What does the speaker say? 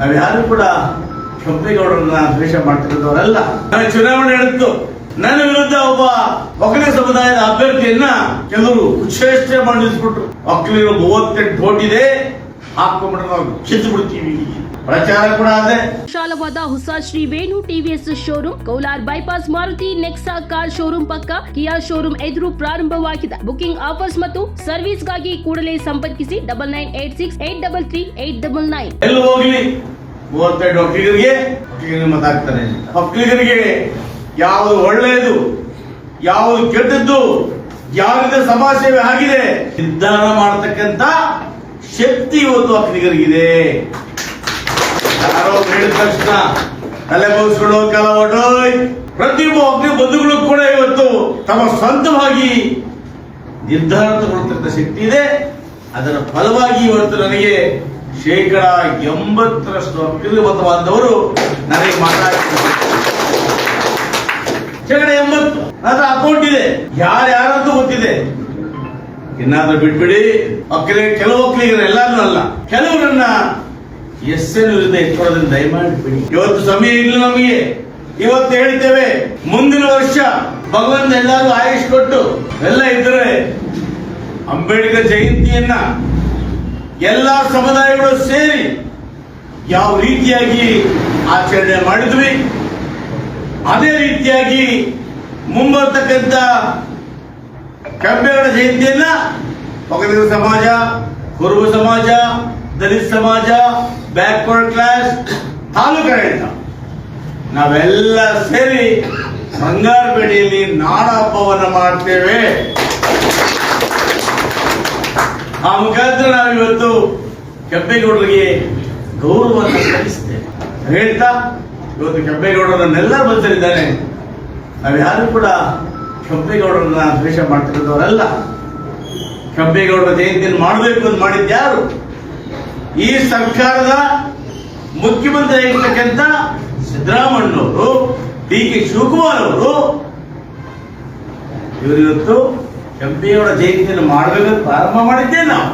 ನಾವ್ಯಾರು ಕೂಡ ಕೆಂಪೇಗೌಡರನ್ನ ದ್ವೇಷ ಮಾಡ್ತಿರೋದವರಲ್ಲ. ಚುನಾವಣೆ ನಡೆದು ನನ್ನ ವಿರುದ್ಧ ಒಬ್ಬ ಒಕ್ಕಲಿಗ ಸಮುದಾಯದ ಅಭ್ಯರ್ಥಿಯನ್ನ ಕೆಲವರು ಕುಚೇಷ್ಟೆ ಮಾಡಿಸ್ಬಿಟ್ರು. ಒಕ್ಕಲಿಗರು ಮೂವತ್ತೆಂಟು ಕೋಟಿ ಇದೆ ಹಾಕೊಂಡ್ಬಿಟ್ರೆ ನಾವು ಕಿತ್ತು ಬಿಡ್ತೀವಿ ಪ್ರಚಾರ ಕೂಡ ಅದೇ. ವಿಶಾಲವಾದ ಹೊಸ Shri Venu TVS showroom Kolar bypass Maruti Nexa car showroom ಪಕ್ಕ ಕಿಯಾ ಶೋರೂಮ್ ಎದುರು ಪ್ರಾರಂಭವಾಗಿದೆ. ಬುಕಿಂಗ್ ಆಫರ್ಸ್ ಮತ್ತು ಸರ್ವಿಸ್ಗಾಗಿ ಕೂಡಲೇ ಸಂಪರ್ಕಿಸಿ double nine eight six eight double three eight double nine ಎಲ್ಲಿ ಹೋಗ್ಲಿ? ಮೂವತ್ತೆರಡು ಯಾವುದು ಒಳ್ಳೆಯದು ಯಾವುದು ಕೆಟ್ಟದ್ದು ಯಾವ ಸಮಾಜ ಸೇವೆ ಆಗಿದೆ? ನಿರ್ಧಾರ ಮಾಡತಕ್ಕಂತ ಶಕ್ತಿ ಇವತ್ತು ಒಕ್ಕಲಿಗರಿಗಿದೆ ಯಾರೋ ಹೇಳಿದ ತಕ್ಷಣ ತಲೆ ಬೋಗಿಸ್ಕೊಂಡು ಕಾಲ ಹೊಡೋಯ್ ಪ್ರತಿಯೊಬ್ಬ ಅಗ್ನಿ ಬಂಧುಗಳು ಕೂಡ ಇವತ್ತು ತಮ್ಮ ಸ್ವಂತವಾಗಿ ನಿರ್ಧಾರ ತಗೊಳ್ತಕ್ಕಂಥ ಶಕ್ತಿ ಇದೆ. ಅದರ ಫಲವಾಗಿ ಇವತ್ತು ನನಗೆ ಶೇಕಡ ಎಂಬತ್ತರಷ್ಟು ಮತ ಬಾಂಧವರು ನನಗೆ ಮಾತಾಡ್ತಾರೆ ಶೇಕಡ ಎಂಬತ್ತು. ನನ್ನ ಅಕೌಂಟ್ ಇದೆ. ಯಾರ್ಯಾರಂತೂ ಗೊತ್ತಿದೆ. ಇನ್ನಾದ್ರೂ ಬಿಟ್ಬಿಡಿ. ಒಕ್ಕಲಿ ಕೆಲವು ಒಕ್ಕಲಿಗರು ಎಲ್ಲಾರು ಅಲ್ಲ. ಕೆಲವರನ್ನ ಎಸ್ ಎನ್ ವಿರುದ್ಧ ಎತ್ಕೊಳ್ಳೋದನ್ನ ದಯಮಾಡಿ ಬಿಡಿ. ಇವತ್ತು ಸಮಯ ಇಲ್ಲ ನಮಗೆ. ಇವತ್ತು ಹೇಳ್ತೇವೆ, ಮುಂದಿನ ವರ್ಷ ಭಗವಂತ ಎಲ್ಲಾರು ಆಯುಷ್ ಕೊಟ್ಟು ಎಲ್ಲ ಇದ್ರೆ ಅಂಬೇಡ್ಕರ್ ಜಯಂತಿಯನ್ನ ಎಲ್ಲಾ ಸಮುದಾಯಗಳು ಸೇರಿ ಯಾವ ರೀತಿಯಾಗಿ ಆಚರಣೆ ಮಾಡಿದ್ವಿ, ಅದೇ ರೀತಿಯಾಗಿ ಮುಂಬರ್ತಕ್ಕಂಥ ಕೆಂಪೇಗೌಡ ಜಯಂತಿಯನ್ನ ಒಕ್ಕಲಿಗ ಸಮಾಜ, ಕುರುಬ ಸಮಾಜ, ದಲಿತ ಸಮಾಜ ಬ್ಯಾಕ್ವರ್ಡ್ ಕ್ಲಾಸ್ ತಾಲೂಕಾಡಳಿತ. ನಾವೆಲ್ಲ ಸೇರಿ ಬಂಗಾರಪೇಟೆಯಲ್ಲಿ ನಾಡ ಹಬ್ಬವನ್ನು ಮಾಡ್ತೇವೆ. ಆ ಮುಖಾಂತರ ನಾವಿವತ್ತು ಕೆಂಪೇಗೌಡರಿಗೆ ಗೌರವವನ್ನು ಸಲ್ಲಿಸ್ತೇವೆ. ಹೇಳ್ತಾ, ಇವತ್ತು ಕೆಂಪೇಗೌಡರನ್ನೆಲ್ಲ ಬಂದಿದ್ದಾರೆ ನಾವ್ಯಾರು ಕೂಡ ಕೆಂಪೇಗೌಡರನ್ನ ದ್ವೇಷ ಮಾಡ್ತಿರೋದವರಲ್ಲ ಕೆಂಪೇಗೌಡರ ಜಯಂತಿಯನ್ನು ಮಾಡಬೇಕು ಅಂತ ಮಾಡಿದ್ಯಾರು ಈ ಸರ್ಕಾರದ ಮುಖ್ಯಮಂತ್ರಿ ಆಗಿರ್ತಕ್ಕಂಥ ಸಿದ್ದರಾಮಣ್ಣವರು ಡಿ ಕೆ ಶಿವಕುಮಾರ್ ಅವರು ಇವರಿವತ್ತು ಕೆಂಪೇಗೌಡ ಜಯಂತಿಯನ್ನು ಮಾಡಬೇಕಂತ ಪ್ರಾರಂಭ ಮಾಡಿದ್ದೇ ನಾವು.